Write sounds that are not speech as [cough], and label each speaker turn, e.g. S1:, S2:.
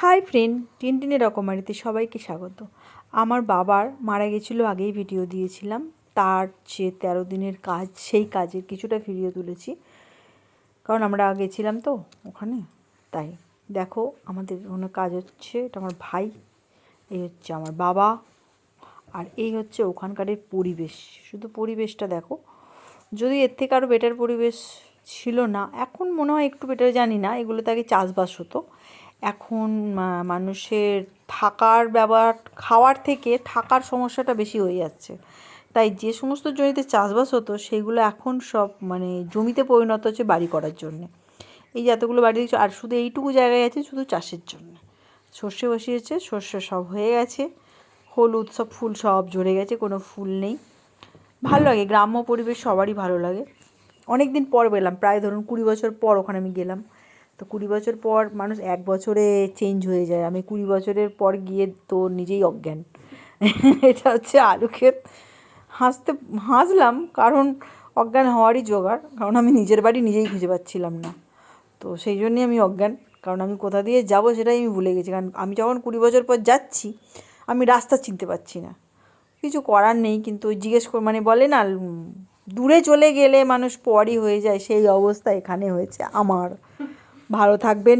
S1: Hi friend, টিনটিনে রকমারিতে সবাইকে স্বাগত। আমার বাবার মারা গেছিল আগেই ভিডিও দিয়েছিলাম। তার যে তেরো দিনের কাজ, সেই কাজের কিছুটা ভিডিও তুলেছি। কারণ আমরা গেছিলাম তো ওখানে, তাই। দেখো, আমাদের ওখানে কাজ হচ্ছে, এটা আমার ভাই, এই হচ্ছে আমার বাবা, আর এই হচ্ছে ওখানকারের পরিবেশ। শুধু পরিবেশটা দেখো। যদি এর থেকে আরও বেটার পরিবেশ ছিল না, এখন মনে হয় একটু বেটার জানি না, এগুলোতে আগে চাষবাস হতো। এখন মানুষের থাকার ব্যবহার, খাওয়ার থেকে থাকার সমস্যাটা বেশি হয়ে যাচ্ছে। তাই যে সমস্ত জমিতে চাষবাস হতো, সেগুলো এখন সব মানে জমিতে পরিণত হচ্ছে বাড়ি করার জন্যে। এই যে এতগুলো বাড়ি দেখছ, আর শুধু এইটুকু জায়গায় আছে, শুধু চাষের জন্য। সর্ষে বসিয়েছে, সর্ষে সব হয়ে গেছে। হলুদ সব, ফুল সব ঝরে গেছে, কোনো ফুল নেই। ভালো লাগে, গ্রাম্য পরিবেশ সবারই ভালো লাগে। অনেক দিন পর গেলাম প্রায় ধরুন কুড়ি বছর পর ওখানে আমি গেলাম। তো কুড়ি বছর পর মানুষ এক বছরে চেঞ্জ হয়ে যায়। আমি কুড়ি বছরের পর গিয়ে তো নিজেই অজ্ঞান। [laughs] এটা হচ্ছে আলু ক্ষেত হাসতে, হাসলাম কারণ অজ্ঞান হওয়ারই জোগাড়, কারণ আমি নিজের বাড়ি নিজেই খুঁজে পাচ্ছিলাম না। তো সেই জন্যই আমি অজ্ঞান, কারণ আমি কোথা দিয়ে যাব সেটাই আমি ভুলে গেছি। কারণ আমি যখন কুড়ি বছর পর যাচ্ছি, আমি রাস্তা চিনতে পারছি না। কিছু করার নেই, কিন্তু জিজ্ঞেস কর মানে বলে না দূরে চলে গেলে মানুষ পরই হয়ে যায়। সেই অবস্থা এখানে হয়েছে আমার। ভালো থাকবেন।